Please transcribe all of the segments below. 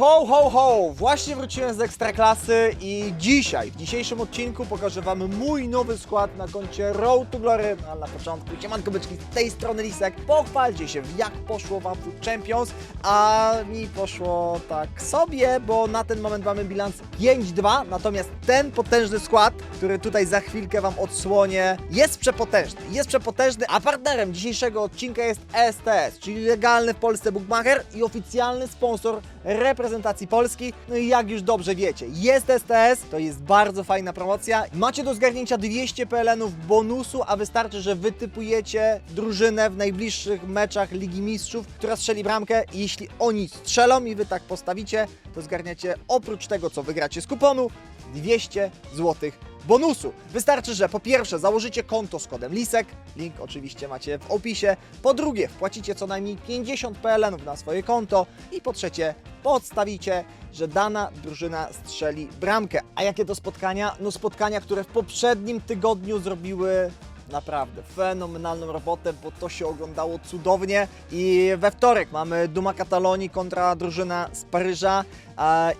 Ho, ho, ho! Właśnie wróciłem z Ekstraklasy i dzisiaj, w dzisiejszym odcinku pokażę Wam mój nowy skład na koncie Road to Glory. No, ale na początku, siemanko byczki, z tej strony Lisek. Pochwalcie się, jak poszło Wam Food Champions, a mi poszło tak sobie, bo na ten moment mamy bilans 5-2, natomiast ten potężny skład, który tutaj za chwilkę Wam odsłonię, jest przepotężny. Jest przepotężny, a partnerem dzisiejszego odcinka jest STS, czyli legalny w Polsce bookmacher i oficjalny sponsor reprezentacji Polski. No i jak już dobrze wiecie, jest STS, to jest bardzo fajna promocja. Macie do zgarnięcia 200 PLN-ów bonusu, a wystarczy, że wytypujecie drużynę w najbliższych meczach Ligi Mistrzów, która strzeli bramkę i jeśli oni strzelą i wy tak postawicie, to zgarniacie oprócz tego, co wygracie z kuponu, 200 zł bonusu. Wystarczy, że po pierwsze założycie konto z kodem LISEK, link oczywiście macie w opisie, po drugie wpłacicie co najmniej 50 PLN na swoje konto i po trzecie podstawicie, że dana drużyna strzeli bramkę. A jakie to spotkania? No spotkania, które w poprzednim tygodniu zrobiły naprawdę fenomenalną robotę, bo to się oglądało cudownie. I we wtorek mamy Duma Katalonii kontra drużyna z Paryża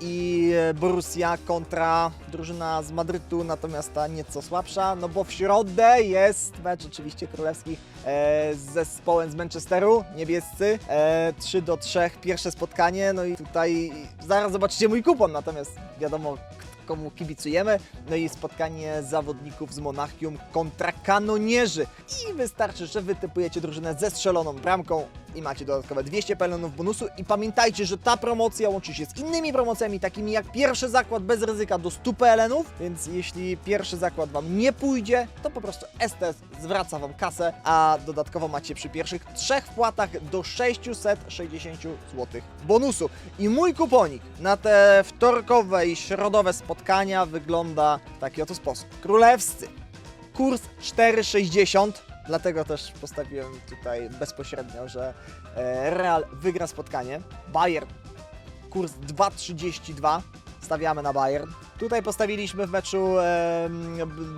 i Borussia kontra drużyna z Madrytu, natomiast ta nieco słabsza, no bo w środę jest mecz oczywiście królewskich e, z zespołem z Manchesteru, niebiescy, e, 3 do 3, pierwsze spotkanie, no i tutaj zaraz zobaczycie mój kupon, natomiast wiadomo komu kibicujemy. No i spotkanie zawodników z Monachium kontra kanonierzy. I wystarczy, że wytypujecie drużynę ze strzeloną bramką i macie dodatkowe 200 pelonów bonusu. I pamiętajcie, że ta promocja łączy się z innymi promocjami, takimi jak pierwszy zakład bez ryzyka do 100 PLN-ów, więc jeśli pierwszy zakład Wam nie pójdzie, to po prostu STS zwraca Wam kasę, a dodatkowo macie przy pierwszych trzech wpłatach do 660 zł bonusu. I mój kuponik na te wtorkowe i środowe spotkania wygląda w taki oto sposób. Królewscy. Kurs 4,60. Dlatego też postawiłem tutaj bezpośrednio, że e, Real wygra spotkanie. Bayern kurs 2,32. Stawiamy na Bayern. Tutaj postawiliśmy w meczu e,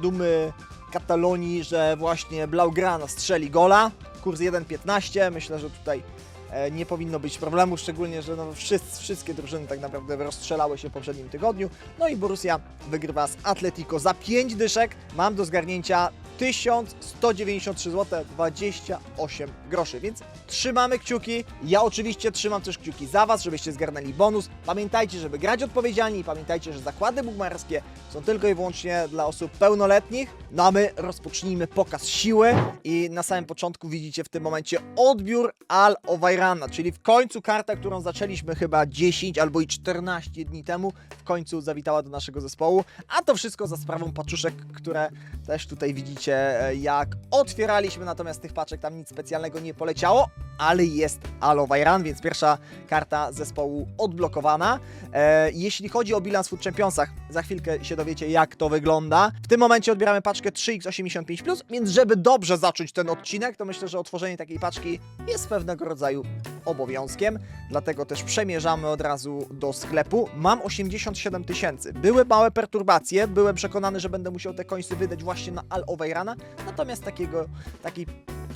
Dumy Katalonii, że właśnie Blaugrana strzeli gola. Kurs 1,15. Myślę, że tutaj e, nie powinno być problemu, szczególnie, że no, wszyscy, wszystkie drużyny tak naprawdę rozstrzelały się w poprzednim tygodniu. No i Borussia wygrywa z Atletico za 5 dyszek. Mam do zgarnięcia 1193 zł 28 groszy, więc trzymamy kciuki. Ja oczywiście trzymam też kciuki za Was, żebyście zgarnęli bonus. Pamiętajcie, żeby grać odpowiedzialnie i pamiętajcie, że zakłady bukmacherskie są tylko i wyłącznie dla osób pełnoletnich. No a my rozpocznijmy pokaz siły i na samym początku widzicie w tym momencie odbiór Al Owairana, czyli w końcu karta, którą zaczęliśmy chyba 10 albo i 14 dni temu, w końcu zawitała do naszego zespołu, a to wszystko za sprawą paczuszek, które też tutaj widzicie e, jak otwieraliśmy, natomiast tych paczek tam nic specjalnego nie poleciało, ale jest Alo Vajran, więc pierwsza karta zespołu odblokowana. E, jeśli chodzi o bilans Food Championsach, za chwilkę się dowiecie jak to wygląda. W tym momencie odbieramy paczkę 3x85+, więc żeby dobrze zacząć ten odcinek, to myślę, że otworzenie takiej paczki jest pewnego rodzaju obowiązkiem, dlatego też przemierzamy od razu do sklepu. Mam 87 tysięcy. Były małe perturbacje, byłem przekonany, że będę musiał te końce wydać właśnie na Al Oveirana, natomiast takiego, takiej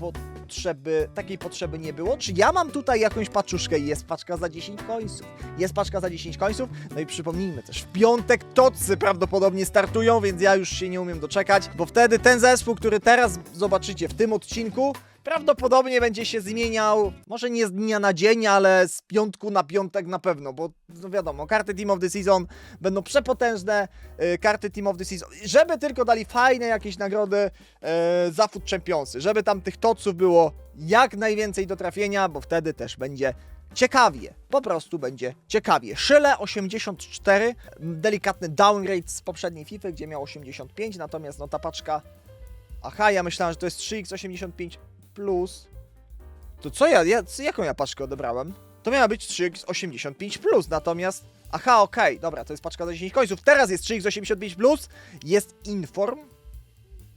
potrzeby, takiej potrzeby nie było. Czy ja mam tutaj jakąś paczuszkę jest paczka za 10 końców? Jest paczka za 10 końców? No i przypomnijmy też, w piątek tocy prawdopodobnie startują, więc ja już się nie umiem doczekać, bo wtedy ten zespół, który teraz zobaczycie w tym odcinku, prawdopodobnie będzie się zmieniał, może nie z dnia na dzień, ale z piątku na piątek na pewno, bo no wiadomo, karty Team of the Season będą przepotężne, y, karty Team of the Season, żeby tylko dali fajne jakieś nagrody y, za Food Championsy, żeby tam tych toców było jak najwięcej do trafienia, bo wtedy też będzie ciekawie, po prostu będzie ciekawie. Szyle 84, delikatny downgrade z poprzedniej FIFA, gdzie miał 85, natomiast no ta paczka Aha, ja myślałem, że to jest 3x85 plus. To co ja, ja jaką ja paczkę odebrałem? To miała być 3x85 plus, natomiast... Aha, okej, dobra, to jest paczka za 10 końców. Teraz jest 3x85 plus, jest inform.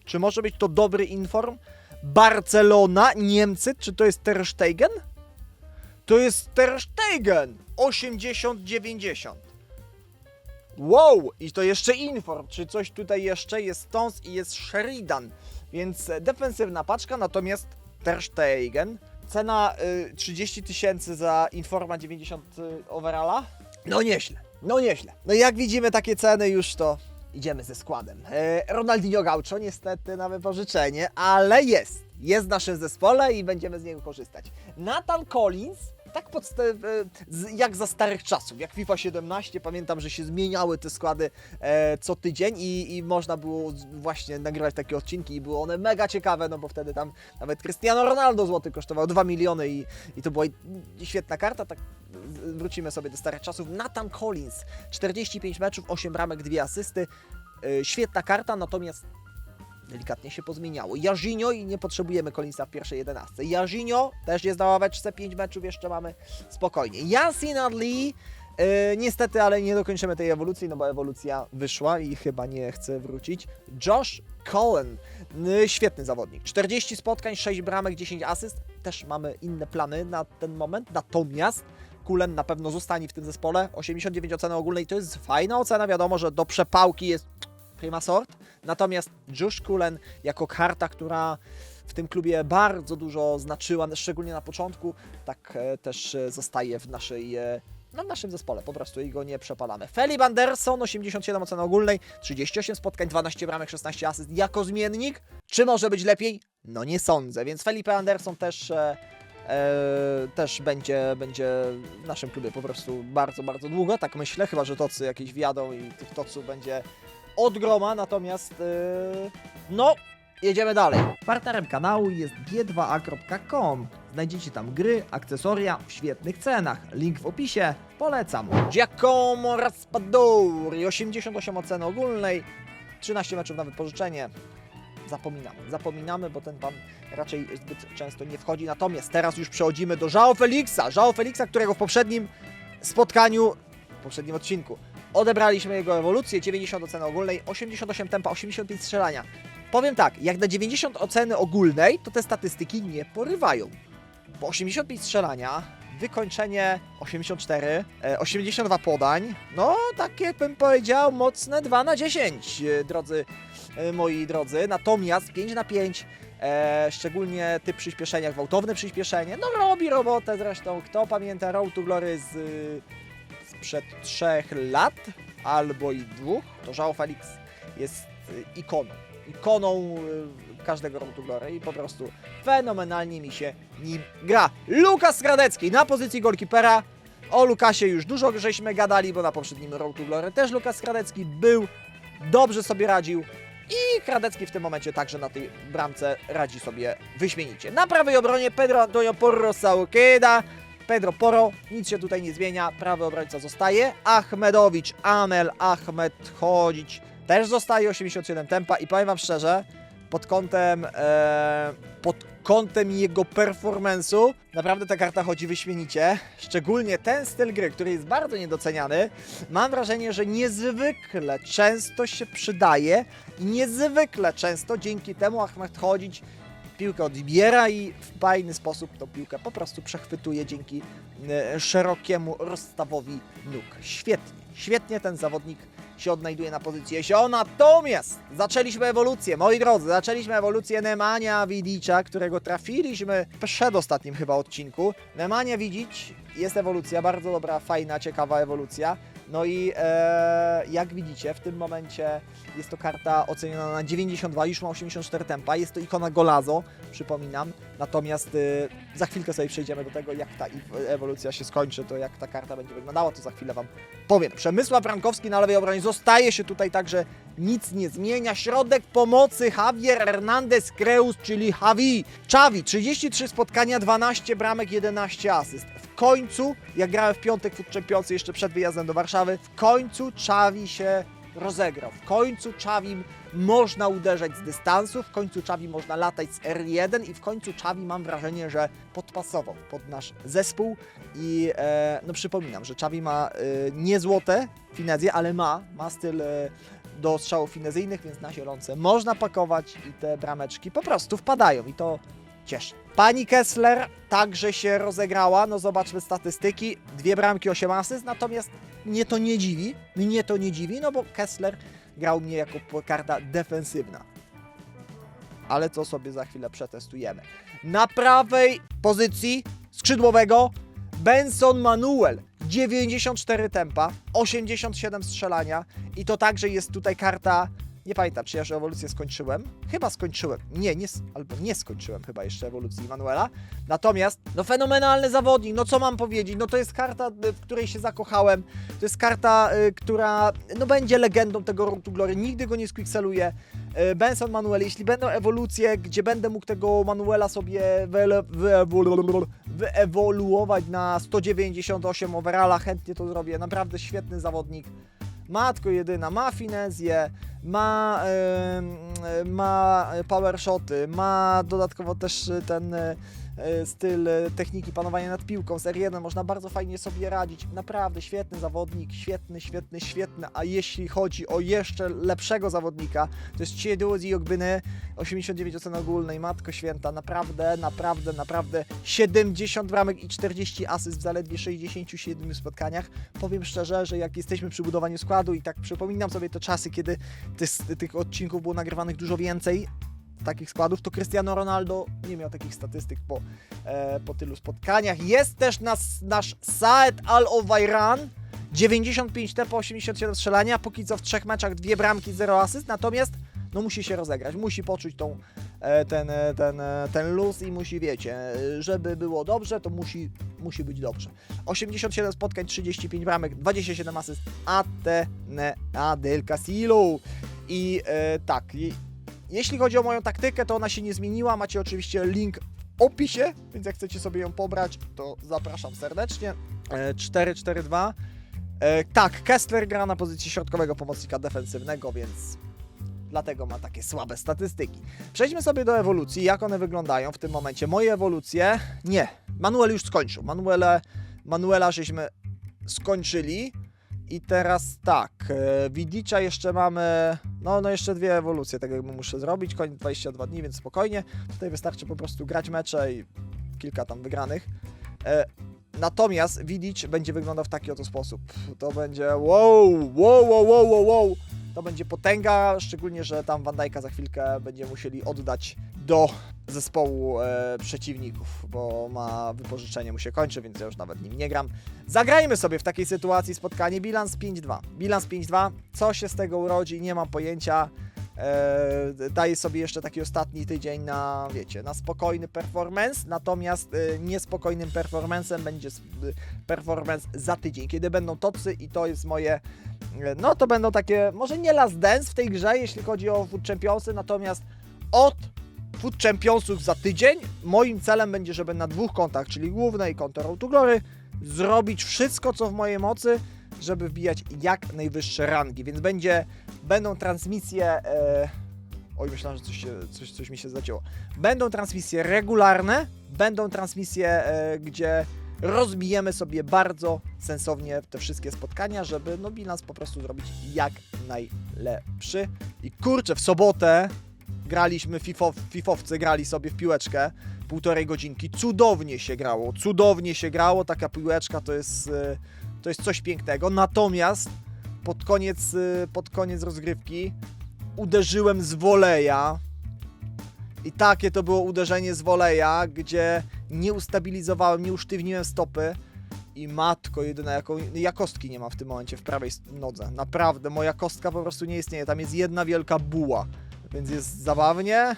Czy może być to dobry inform? Barcelona, Niemcy, czy to jest Ter Stegen? To jest Ter Stegen! 80-90. Wow! I to jeszcze inform, czy coś tutaj jeszcze jest Stones i jest Sheridan. Więc defensywna paczka, natomiast Ter Stegen. Cena y, 30 tysięcy za Informa 90 y, overalla. No nieźle, no nieźle. No jak widzimy takie ceny już to idziemy ze składem. E, Ronaldinho Gaucho niestety na wypożyczenie, ale jest. Jest w naszym zespole i będziemy z niego korzystać. Nathan Collins, tak podsta- e, jak za starych czasów, jak FIFA 17, pamiętam, że się zmieniały te składy e, co tydzień i, i można było właśnie nagrywać takie odcinki i były one mega ciekawe, no bo wtedy tam nawet Cristiano Ronaldo złoty kosztował 2 miliony i, i to była świetna karta, tak wrócimy sobie do starych czasów. Nathan Collins, 45 meczów, 8 bramek, 2 asysty, e, świetna karta, natomiast delikatnie się pozmieniało. Jarzinio i nie potrzebujemy Collinsa w pierwszej 11. Jarzinio też jest na ławeczce, 5 meczów jeszcze mamy spokojnie. Yasin Adli e, niestety, ale nie dokończymy tej ewolucji, no bo ewolucja wyszła i chyba nie chce wrócić. Josh Cohen, y, świetny zawodnik. 40 spotkań, 6 bramek, 10 asyst. Też mamy inne plany na ten moment, natomiast Kulen na pewno zostanie w tym zespole. 89 oceny ogólnej to jest fajna ocena, wiadomo, że do przepałki jest prima sort. Natomiast Josh Kulen jako karta, która w tym klubie bardzo dużo znaczyła, szczególnie na początku, tak e, też e, zostaje w naszej e, no w naszym zespole, po prostu i go nie przepalamy. Felip Anderson, 87 oceny ogólnej, 38 spotkań, 12 bramek, 16 asyst jako zmiennik. Czy może być lepiej? No nie sądzę, więc Felipe Anderson też, e, e, też będzie, będzie w naszym klubie po prostu bardzo, bardzo długo, tak myślę, chyba że tocy jakieś wjadą i tych toców będzie od groma, natomiast e, no Jedziemy dalej. Partnerem kanału jest g2a.com. Znajdziecie tam gry, akcesoria w świetnych cenach. Link w opisie. Polecam. Giacomo Raspadori, 88 oceny ogólnej, 13 meczów na wypożyczenie. Zapominamy, zapominamy, bo ten pan raczej zbyt często nie wchodzi. Natomiast teraz już przechodzimy do João Felixa. João Felixa, którego w poprzednim spotkaniu, w poprzednim odcinku odebraliśmy jego ewolucję, 90 oceny ogólnej, 88 tempa, 85 strzelania. Powiem tak, jak na 90 oceny ogólnej, to te statystyki nie porywają. Bo 85 strzelania, wykończenie 84, e, 82 podań, no tak jakbym powiedział, mocne 2 na 10, e, drodzy e, moi drodzy. Natomiast 5 na 5, e, szczególnie typ przyspieszenia, gwałtowne przyspieszenie, no robi robotę zresztą. Kto pamięta Road to Glory z, sprzed 3 lat albo i dwóch, to João Felix jest y, ikoną ikoną y, każdego Glory i po prostu fenomenalnie mi się nim gra. Lukas Radecki na pozycji golkipera. O Lukasie już dużo żeśmy gadali, bo na poprzednim Road Glory też Lukas Radecki był, dobrze sobie radził i Kradecki w tym momencie także na tej bramce radzi sobie wyśmienicie. Na prawej obronie Pedro Antonio Porro Sauqueda. Pedro Poro, nic się tutaj nie zmienia, prawy obrońca zostaje. Ahmedowicz, Amel, Ahmed chodzić też zostaje 87 tempa i powiem Wam szczerze, pod kątem, e, pod kątem jego performance'u naprawdę ta karta chodzi wyśmienicie. Szczególnie ten styl gry, który jest bardzo niedoceniany. Mam wrażenie, że niezwykle często się przydaje i niezwykle często dzięki temu Ahmed chodzić piłkę odbiera i w fajny sposób tą piłkę po prostu przechwytuje dzięki e, szerokiemu rozstawowi nóg. Świetnie, świetnie ten zawodnik się odnajduje na pozycji Esio. Natomiast zaczęliśmy ewolucję, moi drodzy, zaczęliśmy ewolucję Nemania Widicza, którego trafiliśmy w przedostatnim chyba odcinku. Nemania Widzic jest ewolucja, bardzo dobra, fajna, ciekawa ewolucja. No i e, jak widzicie, w tym momencie jest to karta oceniona na 92, już ma 84 tempa. Jest to ikona Golazo, przypominam. Natomiast y, za chwilkę sobie przejdziemy do tego, jak ta ewolucja się skończy, to jak ta karta będzie wyglądała, to za chwilę Wam powiem. Przemysław Frankowski na lewej obronie zostaje się tutaj także, nic nie zmienia. Środek pomocy Javier Hernandez Creus, czyli Javi. Czawi, 33 spotkania, 12 bramek, 11 asyst. W końcu, jak grałem w piątek w Championship jeszcze przed wyjazdem do Warszawy, w końcu Czawi się rozegrał. W końcu Czawim można uderzać z dystansu, w końcu Czawi można latać z R1 i w końcu Czawi mam wrażenie, że podpasował pod nasz zespół i e, no przypominam, że Czawi ma e, nie złote finezje, ale ma, ma styl e, do strzałów finezyjnych, więc na zielonce można pakować i te brameczki po prostu wpadają i to cieszy. Pani Kessler także się rozegrała, no zobaczmy statystyki, dwie bramki, 8 asyst, natomiast mnie to nie dziwi, mnie to nie dziwi, no bo Kessler grał mnie jako karta defensywna. Ale to sobie za chwilę przetestujemy. Na prawej pozycji skrzydłowego Benson Manuel. 94 tempa, 87 strzelania i to także jest tutaj karta. Nie pamiętam, czy ja już ewolucję skończyłem. Chyba skończyłem. Nie, nie, albo nie skończyłem chyba jeszcze ewolucji Manuela. Natomiast, no fenomenalny zawodnik, no co mam powiedzieć? No to jest karta, y, w której się zakochałem. To jest karta, y, która no będzie legendą tego Road Glory. Nigdy go nie squixeluję. Y, Benson Manuel, jeśli będą ewolucje, gdzie będę mógł tego Manuela sobie wyewoluować na 198 overalla, chętnie to zrobię. Naprawdę świetny zawodnik. Matko jedyna, ma finezję, ma, em, ma power shoty, ma dodatkowo też ten e, styl e, techniki panowania nad piłką. Serii 1 można bardzo fajnie sobie radzić. Naprawdę świetny zawodnik, świetny, świetny, świetny. A jeśli chodzi o jeszcze lepszego zawodnika, to jest Chiedozi Ogbyny, 89 ocen ogólnej, Matko Święta. Naprawdę, naprawdę, naprawdę 70 bramek i 40 asyst w zaledwie 67 spotkaniach. Powiem szczerze, że jak jesteśmy przy budowaniu składu i tak przypominam sobie te czasy, kiedy ty, tych odcinków było nagrywanych dużo więcej, takich składów, to Cristiano Ronaldo nie miał takich statystyk po, e, po tylu spotkaniach. Jest też nas, nasz Saed Al-Owairan, 95 tempo, 87 strzelania, póki co w trzech meczach dwie bramki, zero asyst, natomiast no musi się rozegrać, musi poczuć tą, e, ten, e, ten, e, ten luz i musi, wiecie, żeby było dobrze, to musi, musi być dobrze. 87 spotkań, 35 bramek, 27 asyst, Atene Adel Casilo. I e, tak, jeśli chodzi o moją taktykę, to ona się nie zmieniła. Macie oczywiście link w opisie, więc jak chcecie sobie ją pobrać, to zapraszam serdecznie. E, 4-4-2. E, tak, Kessler gra na pozycji środkowego pomocnika defensywnego, więc dlatego ma takie słabe statystyki. Przejdźmy sobie do ewolucji, jak one wyglądają w tym momencie. Moje ewolucje, nie, Manuel już skończył. Manuele, Manuela żeśmy skończyli. I teraz tak, e, Widicza jeszcze mamy, no, no jeszcze dwie ewolucje, tak jakby muszę zrobić, koniec 22 dni, więc spokojnie. Tutaj wystarczy po prostu grać mecze i kilka tam wygranych. E, natomiast Widic będzie wyglądał w taki oto sposób. To będzie wow, wow, wow, wow, wow. To będzie potęga, szczególnie, że tam Van Dijk'a za chwilkę będziemy musieli oddać do zespołu e, przeciwników, bo ma wypożyczenie mu się kończy, więc ja już nawet nim nie gram. Zagrajmy sobie w takiej sytuacji spotkanie. Bilans 5-2. Bilans 5-2. Co się z tego urodzi, nie mam pojęcia. Eee, daję sobie jeszcze taki ostatni tydzień na, wiecie, na spokojny performance, natomiast e, niespokojnym performancem będzie y, performance za tydzień, kiedy będą topsy i to jest moje, e, no to będą takie, może nie last dance w tej grze, jeśli chodzi o Food Championsy, natomiast od Food Championsów za tydzień moim celem będzie, żeby na dwóch kontach, czyli głównej i konto Road Glory, zrobić wszystko, co w mojej mocy, żeby wbijać jak najwyższe rangi, więc będzie, będą transmisje, e, oj myślałem, że coś, się, coś, coś mi się zacięło, będą transmisje regularne, będą transmisje, e, gdzie rozbijemy sobie bardzo sensownie te wszystkie spotkania, żeby no bilans po prostu zrobić jak najlepszy. I kurczę, w sobotę graliśmy, fifow, fifowcy grali sobie w piłeczkę, półtorej godzinki, cudownie się grało, cudownie się grało, taka piłeczka to jest, e, to jest coś pięknego, natomiast pod koniec, e, pod koniec rozgrywki uderzyłem z woleja. I takie to było uderzenie z woleja, gdzie nie ustabilizowałem, nie usztywniłem stopy i matko jedyna, jaką, ja kostki nie mam w tym momencie w prawej nodze, naprawdę, moja kostka po prostu nie istnieje, tam jest jedna wielka buła, więc jest zabawnie,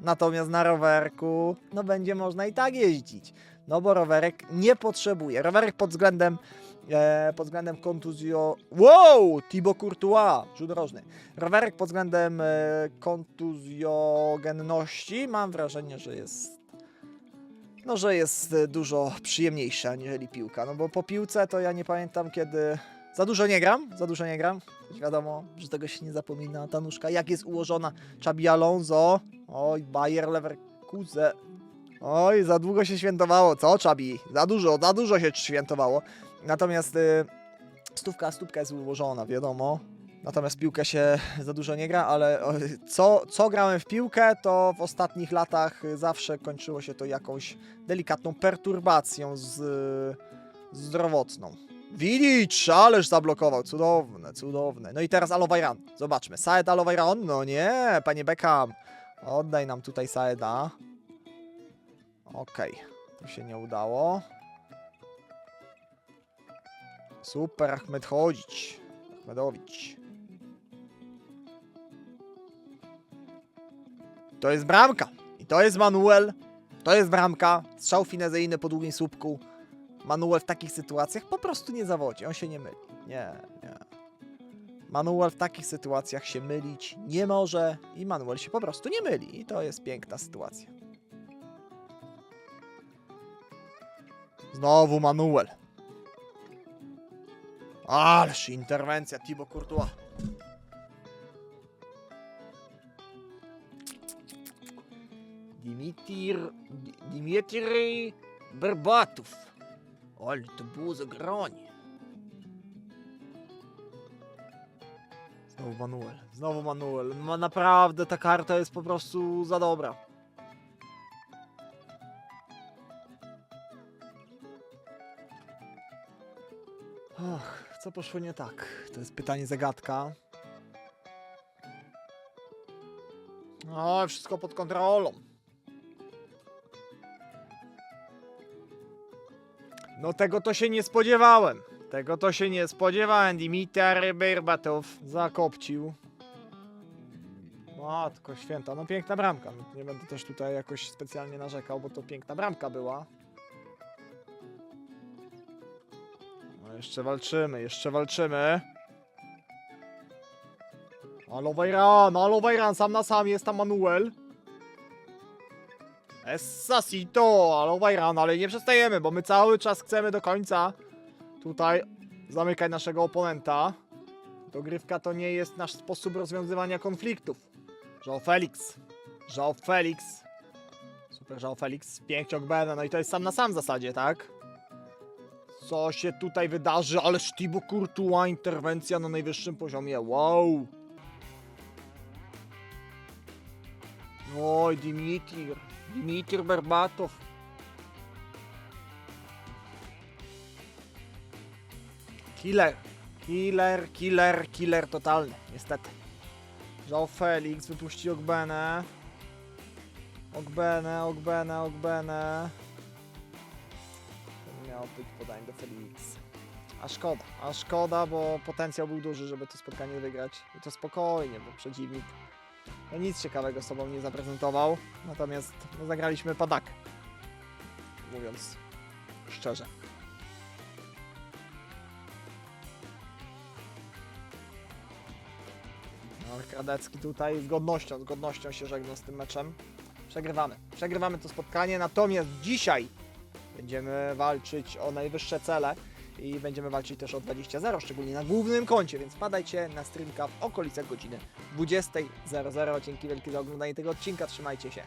natomiast na rowerku, no będzie można i tak jeździć, no bo rowerek nie potrzebuje, rowerek pod względem e, pod względem kontuzjo... Wow! Thibaut Courtois, rzut rożny. Rowerek pod względem e, kontuzjogenności mam wrażenie, że jest no, że jest e, dużo przyjemniejszy aniżeli piłka, no bo po piłce to ja nie pamiętam kiedy... Za dużo nie gram, za dużo nie gram. Wiadomo, że tego się nie zapomina. Ta nóżka, jak jest ułożona. Xabi Alonso. Oj, Bayer Leverkusen. Oj, za długo się świętowało. Co, Xabi? Za dużo, za dużo się świętowało. Natomiast y, stówka, stópka jest ułożona, wiadomo. Natomiast piłkę się za dużo nie gra, ale co, co grałem w piłkę, to w ostatnich latach zawsze kończyło się to jakąś delikatną perturbacją z, zdrowotną. Widzisz, ależ zablokował, cudowne, cudowne. No i teraz Alowajran, zobaczmy. Saed Alowajran, no nie, panie Beckham. Oddaj nam tutaj Saeda. Okej, to się nie udało. Super, Ahmed chodzić. Ahmedowicz. To jest bramka. I to jest Manuel. To jest bramka. Strzał finezyjny po długim słupku. Manuel w takich sytuacjach po prostu nie zawodzi. On się nie myli. Nie, nie. Manuel w takich sytuacjach się mylić nie może i Manuel się po prostu nie myli. I to jest piękna sytuacja. Znowu Manuel. Ależ interwencja Thibaut Courtois. Di- Dimitri Berbatów. Ale to było zagranie. Znowu Manuel. Znowu Manuel. Ma naprawdę ta karta jest po prostu za dobra. Och, co poszło nie tak? To jest pytanie zagadka. No, wszystko pod kontrolą. No tego to się nie spodziewałem. Tego to się nie spodziewałem. Dimitar Berbatow zakopcił. Matko święta, no piękna bramka. No, Nie będę też tutaj jakoś specjalnie narzekał, bo to piękna bramka była. No jeszcze walczymy, jeszcze walczymy. Alo Vajran, alo Vajran, sam na sam jest tam Manuel. Essasito, alo Vajran, ale nie przestajemy, bo my cały czas chcemy do końca tutaj zamykać naszego oponenta. Dogrywka to nie jest nasz sposób rozwiązywania konfliktów. João Felix. João Felix. Super João Felix. Piękciok Bene. No i to jest sam na sam w zasadzie, tak? Co się tutaj wydarzy? Ale Thibaut Courtois interwencja na najwyższym poziomie. Wow. Oj, Dimitir. Dimitir Berbatow. Killer. Killer, killer, killer totalny. Niestety. João Felix wypuści Ogbenę. Ogbenę, Ogbenę, Ogbenę. To być podanie do Felix. A szkoda, a szkoda, bo potencjał był duży, żeby to spotkanie wygrać. I to spokojnie, bo przeciwnik no nic ciekawego sobą nie zaprezentował. Natomiast no, zagraliśmy padak. Mówiąc szczerze. No, Kradecki tutaj z godnością, z godnością się żegna z tym meczem. Przegrywamy. Przegrywamy to spotkanie, natomiast dzisiaj będziemy walczyć o najwyższe cele i będziemy walczyć też o 20-0, szczególnie na głównym koncie, więc padajcie na streamka w okolicach godziny 20.00. Dzięki wielkie za oglądanie tego odcinka, trzymajcie się.